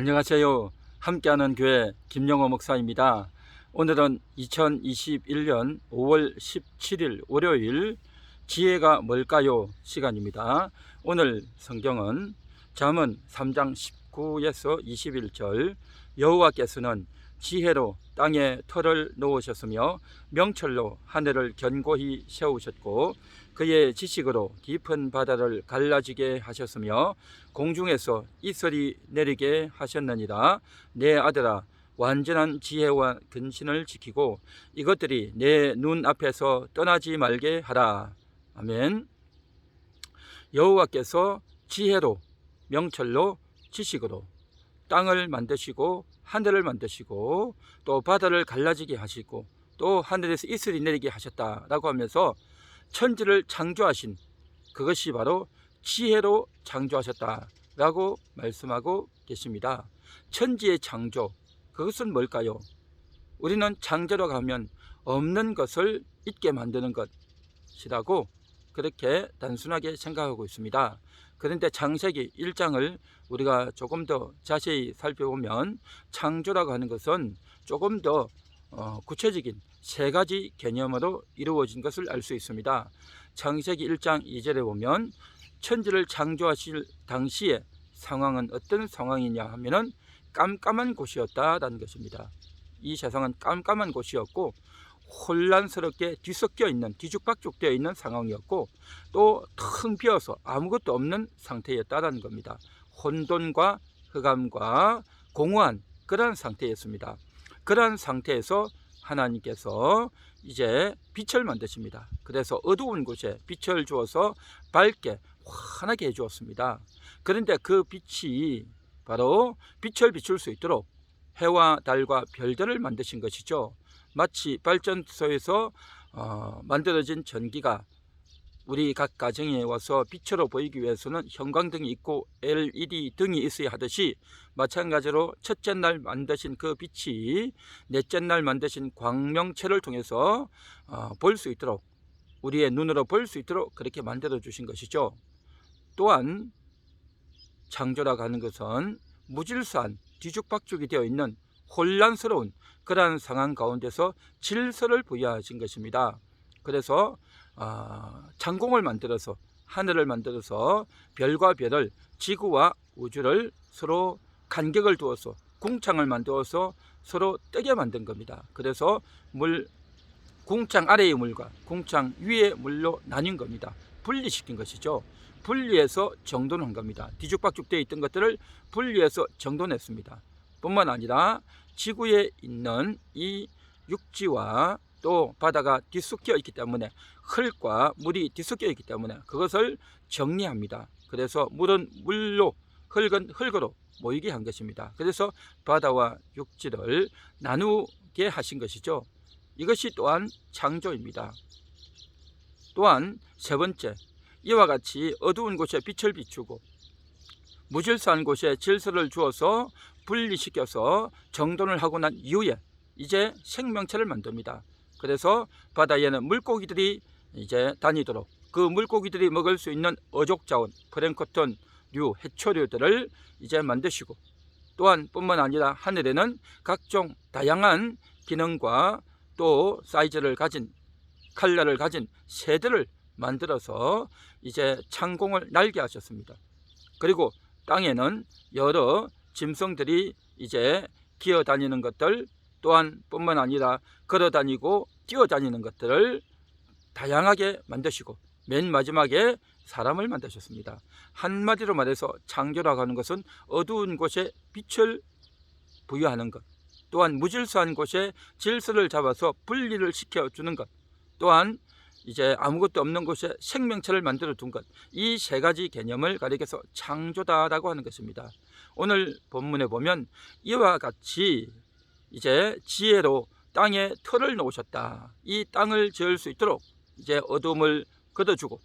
안녕하세요. 함께하는 교회 김영호 목사입니다. 오늘은 2021년 5월 17일 월요일 지혜가 뭘까요? 시간입니다. 오늘 성경은 잠언 3장 19에서 21절 여호와께서는 지혜로 땅에 털을 놓으셨으며 명철로 하늘을 견고히 세우셨고 그의 지식으로 깊은 바다를 갈라지게 하셨으며 공중에서 이슬이 내리게 하셨느니라. 내 아들아 완전한 지혜와 근신을 지키고 이것들이 내 눈 앞에서 떠나지 말게 하라. 아멘. 여호와께서 지혜로 명철로 지식으로 땅을 만드시고 하늘을 만드시고 또 바다를 갈라지게 하시고 또 하늘에서 이슬이 내리게 하셨다라고 하면서 천지를 창조하신 그것이 바로 지혜로 창조하셨다라고 말씀하고 계십니다. 천지의 창조 그것은 뭘까요? 우리는 창조로 가면 없는 것을 있게 만드는 것이라고 그렇게 단순하게 생각하고 있습니다. 그런데 창세기 1장을 우리가 조금 더 자세히 살펴보면 창조라고 하는 것은 조금 더 어, 구체적인 세 가지 개념으로 이루어진 것을 알 수 있습니다. 창세기 1장 2절에 보면 천지를 창조하실 당시의 상황은 어떤 상황이냐 하면은 깜깜한 곳이었다라는 것입니다. 이 세상은 깜깜한 곳이었고 혼란스럽게 뒤섞여 있는 뒤죽박죽 되어 있는 상황이었고 또 텅 비어서 아무것도 없는 상태였다라는 겁니다. 혼돈과 흑암과 공허한 그러한 상태였습니다. 그러한 상태에서 하나님께서 이제 빛을 만드십니다. 그래서 어두운 곳에 빛을 주어서 밝게 환하게 해주었습니다. 그런데 그 빛이 바로 빛을 비출 수 있도록 해와 달과 별들을 만드신 것이죠. 마치 발전소에서 어, 만들어진 전기가 우리 각 가정에 와서 빛으로 보이기 위해서는 형광등이 있고 LED 등이 있어야 하듯이 마찬가지로 첫째 날 만드신 그 빛이 넷째 날 만드신 광명체를 통해서 어, 볼수 있도록 우리의 눈으로 볼 수 있도록 그렇게 만들어 주신 것이죠. 또한 창조라고 하는 것은 무질서한 뒤죽박죽이 되어 있는 혼란스러운 그러한 상황 가운데서 질서를 부여하신 것입니다. 그래서 어, 창공을 만들어서 하늘을 만들어서 별과 별을 지구와 우주를 서로 간격을 두어서 궁창을 만들어서 서로 뜨게 만든 겁니다. 그래서 물 궁창 아래의 물과 궁창 위의 물로 나뉜 겁니다. 분리시킨 것이죠. 분리해서 정돈한 겁니다. 뒤죽박죽되어 있던 것들을 분리해서 정돈했습니다. 뿐만 아니라 지구에 있는 이 육지와 또 바다가 뒤섞여 있기 때문에 흙과 물이 뒤섞여 있기 때문에 그것을 정리합니다. 그래서 물은 물로 흙은 흙으로 모이게 한 것입니다. 그래서 바다와 육지를 나누게 하신 것이죠. 이것이 또한 창조입니다. 또한 세 번째, 이와 같이 어두운 곳에 빛을 비추고 무질서한 곳에 질서를 주어서 분리시켜서 정돈을 하고 난 이후에 이제 생명체를 만듭니다. 그래서 바다에는 물고기들이 이제 다니도록 그 물고기들이 먹을 수 있는 어족 자원, 프랭크톤 류, 해초류들을 이제 만드시고 또한 뿐만 아니라 하늘에는 각종 다양한 기능과 또 사이즈를 가진 칼라를 가진 새들을 만들어서 이제 창공을 날게 하셨습니다. 그리고 땅에는 여러 짐승들이 이제 기어 다니는 것들 또한 뿐만 아니라 걸어 다니고 뛰어 다니는 것들을 다양하게 만드시고 맨 마지막에 사람을 만드셨습니다. 한마디로 말해서 창조라고 하는 것은 어두운 곳에 빛을 부여하는 것, 또한 무질서한 곳에 질서를 잡아서 분리를 시켜주는 것, 또한 이제 아무것도 없는 곳에 생명체를 만들어 둔 것, 이 세 가지 개념을 가리켜서 창조다라고 하는 것입니다. 오늘 본문에 보면 이와 같이 이제 지혜로 땅에 틀을 놓으셨다. 이 땅을 지을 수 있도록 이제 어둠을 걷어주고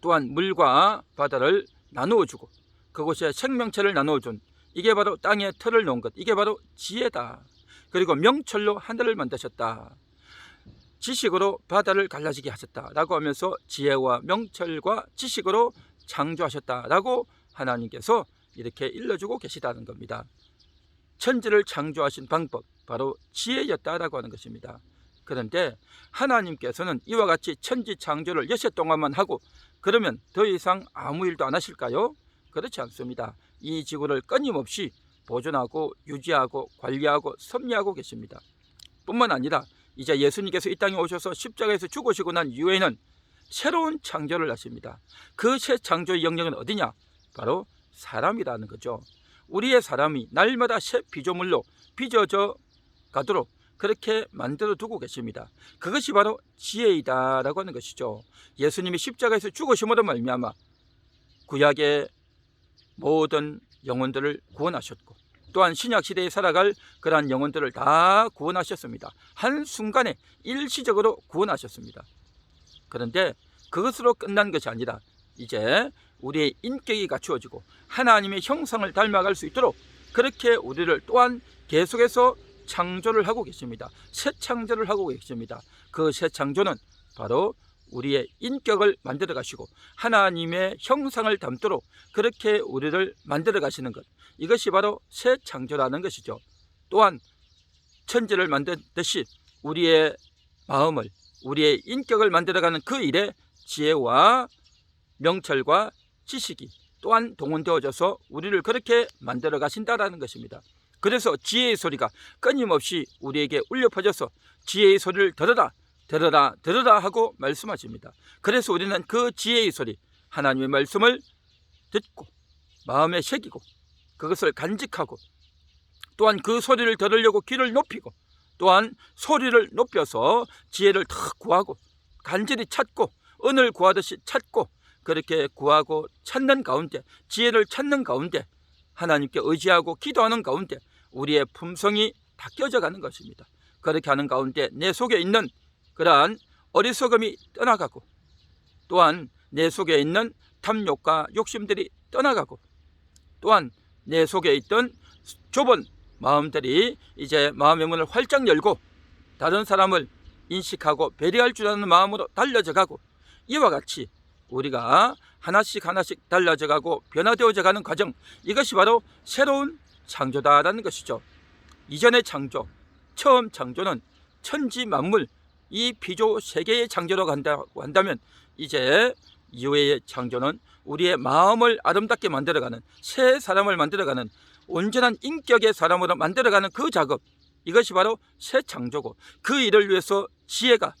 또한 물과 바다를 나누어 주고 그곳에 생명체를 나누어 준 이게 바로 땅에 틀을 놓은 것. 이게 바로 지혜다. 그리고 명철로 하늘을 만드셨다. 지식으로 바다를 갈라지게 하셨다라고 하면서 지혜와 명철과 지식으로 창조하셨다라고 하나님께서 이렇게 일러주고 계시다는 겁니다. 천지를 창조하신 방법 바로 지혜였다라고 하는 것입니다. 그런데 하나님께서는 이와 같이 천지 창조를 여섯 동안만 하고 그러면 더 이상 아무 일도 안 하실까요? 그렇지 않습니다. 이 지구를 끊임없이 보존하고 유지하고 관리하고 섭리하고 계십니다. 뿐만 아니라 이제 예수님께서 이 땅에 오셔서 십자가에서 죽으시고 난 이후에는 새로운 창조를 하십니다. 그 새 창조의 영역은 어디냐? 바로 사람이라는 거죠. 우리의 사람이 날마다 새 피조물로 빚어져 가도록 그렇게 만들어 두고 계십니다. 그것이 바로 지혜이다라고 하는 것이죠. 예수님이 십자가에서 죽으심으로 말미암아 구약의 모든 영혼들을 구원하셨고 또한 신약 시대에 살아갈 그러한 영혼들을 다 구원하셨습니다. 한 순간에 일시적으로 구원하셨습니다. 그런데 그것으로 끝난 것이 아니라 이제 우리의 인격이 갖추어지고 하나님의 형상을 닮아갈 수 있도록 그렇게 우리를 또한 계속해서 창조를 하고 계십니다. 새 창조를 하고 계십니다. 그 새 창조는 바로 우리의 인격을 만들어 가시고 하나님의 형상을 담도록 그렇게 우리를 만들어 가시는 것. 이것이 바로 새 창조라는 것이죠. 또한 천지를 만든 듯이 우리의 마음을 우리의 인격을 만들어가는 그 일에 지혜와 명철과 지식이 또한 동원되어져서 우리를 그렇게 만들어 가신다라는 것입니다. 그래서 지혜의 소리가 끊임없이 우리에게 울려 퍼져서 지혜의 소리를 들어라 들어라 들어라 하고 말씀하십니다. 그래서 우리는 그 지혜의 소리 하나님의 말씀을 듣고 마음에 새기고 그것을 간직하고 또한 그 소리를 들으려고 귀를 높이고 또한 소리를 높여서 지혜를 더 구하고 간절히 찾고 은을 구하듯이 찾고 그렇게 구하고 찾는 가운데 지혜를 찾는 가운데 하나님께 의지하고 기도하는 가운데 우리의 품성이 닦여져 가는 것입니다. 그렇게 하는 가운데 내 속에 있는 그러한 어리석음이 떠나가고 또한 내 속에 있는 탐욕과 욕심들이 떠나가고 또한 내 속에 있던 좁은 마음들이 이제 마음의 문을 활짝 열고 다른 사람을 인식하고 배려할 줄 아는 마음으로 달려져 가고 이와 같이 우리가 하나씩 하나씩 달라져 가고 변화되어져 가는 과정 이것이 바로 새로운 창조다라는 것이죠. 이전의 창조, 처음 창조는 천지 만물 이 피조 세계의 창조로 간다고 한다면 이제 이후의 창조는 우리의 마음을 아름답게 만들어가는 새 사람을 만들어가는 온전한 인격의 사람으로 만들어가는 그 작업 이것이 바로 새 창조고 그 일을 위해서 지혜가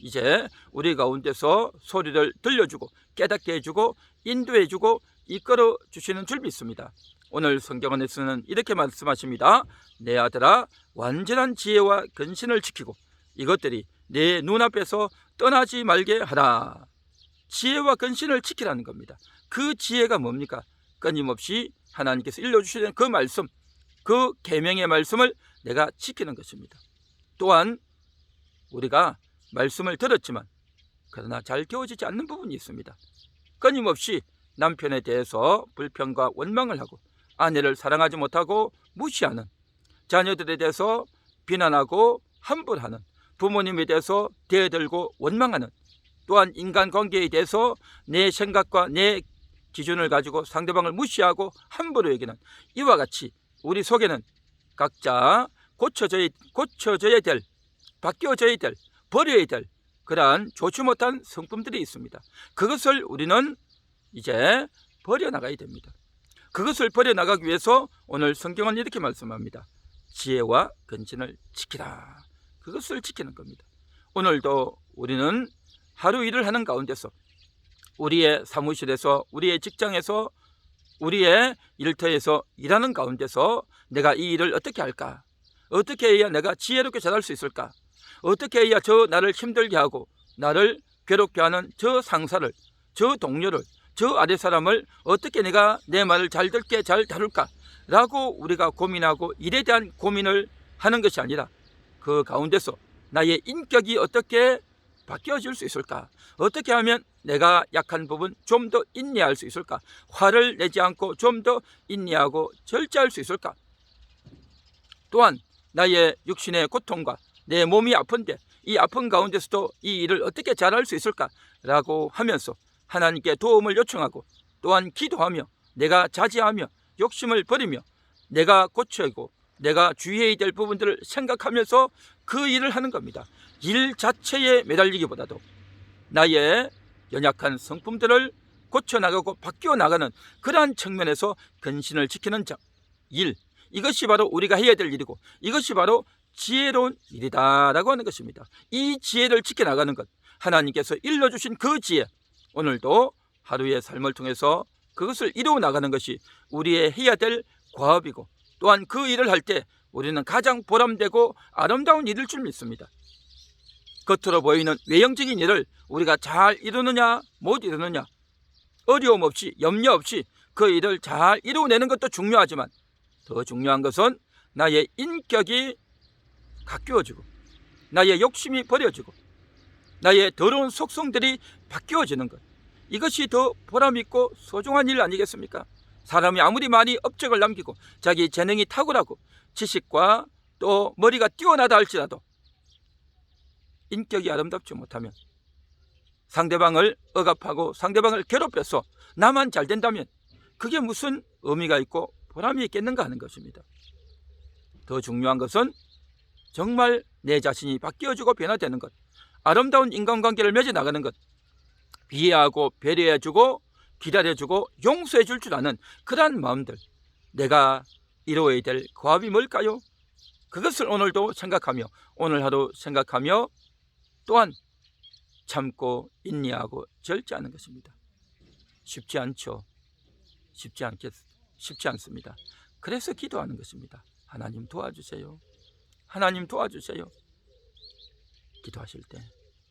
이제 우리 가운데서 소리를 들려주고 깨닫게 해주고 인도해주고 이끌어 주시는 줄 믿습니다. 오늘 성경원에서는 이렇게 말씀하십니다. 내 아들아 완전한 지혜와 근신을 지키고 이것들이 내 눈앞에서 떠나지 말게 하라. 지혜와 근신을 지키라는 겁니다. 그 지혜가 뭡니까? 끊임없이 하나님께서 일러주시는 그 말씀, 그 계명의 말씀을 내가 지키는 것입니다. 또한 우리가 말씀을 들었지만 그러나 잘 겨워지지 않는 부분이 있습니다. 끊임없이 남편에 대해서 불평과 원망을 하고 아내를 사랑하지 못하고 무시하는 자녀들에 대해서 비난하고 함부하는 부모님에 대해서 대들고 원망하는 또한 인간관계에 대해서 내 생각과 내 기준을 가지고 상대방을 무시하고 함부로 여기는 이와 같이 우리 속에는 각자 고쳐져야, 고쳐져야 될, 바뀌어져야 될, 버려야 될 그러한 좋지 못한 성품들이 있습니다. 그것을 우리는 이제 버려나가야 됩니다. 그것을 버려나가기 위해서 오늘 성경은 이렇게 말씀합니다. 지혜와 근신을 지키라. 그것을 지키는 겁니다. 오늘도 우리는 하루 일을 하는 가운데서 우리의 사무실에서 우리의 직장에서 우리의 일터에서 일하는 가운데서 내가 이 일을 어떻게 할까? 어떻게 해야 내가 지혜롭게 잘할 수 있을까? 어떻게 해야 저 나를 힘들게 하고 나를 괴롭게 하는 저 상사를 저 동료를 저 아래 사람을 어떻게 내가 내 말을 잘 듣게 잘 다룰까? 라고 우리가 고민하고 일에 대한 고민을 하는 것이 아니라 그 가운데서 나의 인격이 어떻게 바뀌어질 수 있을까? 어떻게 하면 내가 약한 부분 좀 더 인내할 수 있을까? 화를 내지 않고 좀 더 인내하고 절제할 수 있을까? 또한 나의 육신의 고통과 내 몸이 아픈데 이 아픈 가운데서도 이 일을 어떻게 잘할 수 있을까? 라고 하면서 하나님께 도움을 요청하고 또한 기도하며 내가 자제하며 욕심을 버리며 내가 고쳐야고 내가 주의해야 될 부분들을 생각하면서 그 일을 하는 겁니다. 일 자체에 매달리기보다도 나의 연약한 성품들을 고쳐나가고 바뀌어 나가는 그러한 측면에서 근신을 지키는 자, 일 이것이 바로 우리가 해야 될 일이고 이것이 바로 지혜로운 일이다라고 하는 것입니다. 이 지혜를 지켜나가는 것 하나님께서 일러주신 그 지혜 오늘도 하루의 삶을 통해서 그것을 이루어 나가는 것이 우리의 해야 될 과업이고 또한 그 일을 할 때 우리는 가장 보람되고 아름다운 일일 줄 믿습니다. 겉으로 보이는 외형적인 일을 우리가 잘 이루느냐 못 이루느냐 어려움 없이 염려 없이 그 일을 잘 이루어내는 것도 중요하지만 더 중요한 것은 나의 인격이 가꾸어지고 나의 욕심이 버려지고 나의 더러운 속성들이 바뀌어지는 것 이것이 더 보람있고 소중한 일 아니겠습니까? 사람이 아무리 많이 업적을 남기고 자기 재능이 탁월하고 지식과 또 머리가 뛰어나다 할지라도 인격이 아름답지 못하면 상대방을 억압하고 상대방을 괴롭혀서 나만 잘 된다면 그게 무슨 의미가 있고 보람이 있겠는가 하는 것입니다. 더 중요한 것은 정말 내 자신이 바뀌어지고 변화되는 것, 아름다운 인간관계를 맺어 나가는 것, 이해하고 배려해주고 기다려주고 용서해줄 줄 아는 그러한 마음들, 내가 이루어야 될 과업이 뭘까요? 그것을 오늘도 생각하며 오늘 하루 생각하며 또한 참고 인내하고 절제하는 것입니다. 쉽지 않죠. 쉽지 않겠 쉽지 않습니다. 그래서 기도하는 것입니다. 하나님 도와주세요. 하나님 도와주세요. 기도하실 때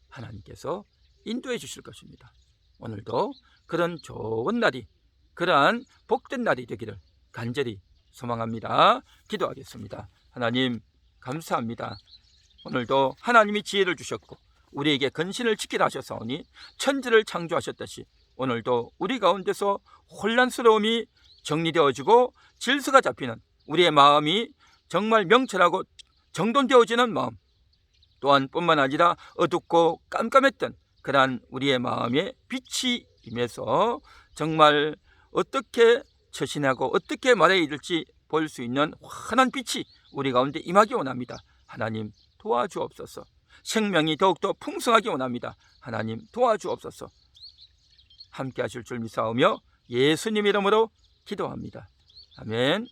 하나님께서 인도해 주실 것입니다. 오늘도 그런 좋은 날이 그러한 복된 날이 되기를 간절히 소망합니다. 기도하겠습니다. 하나님 감사합니다. 오늘도 하나님이 지혜를 주셨고 우리에게 근신을 지키라 하셨사오니 천지를 창조하셨듯이 오늘도 우리 가운데서 혼란스러움이 정리되어지고 질서가 잡히는 우리의 마음이 정말 명철하고 정돈되어지는 마음 또한 뿐만 아니라 어둡고 깜깜했던 그러한 우리의 마음에 빛이 임해서 정말 어떻게 처신하고 어떻게 말해야 될지 볼 수 있는 환한 빛이 우리 가운데 임하기 원합니다. 하나님 도와주옵소서. 생명이 더욱더 풍성하게 원합니다. 하나님 도와주옵소서. 함께 하실 줄 믿사오며 예수님 이름으로 기도합니다. 아멘.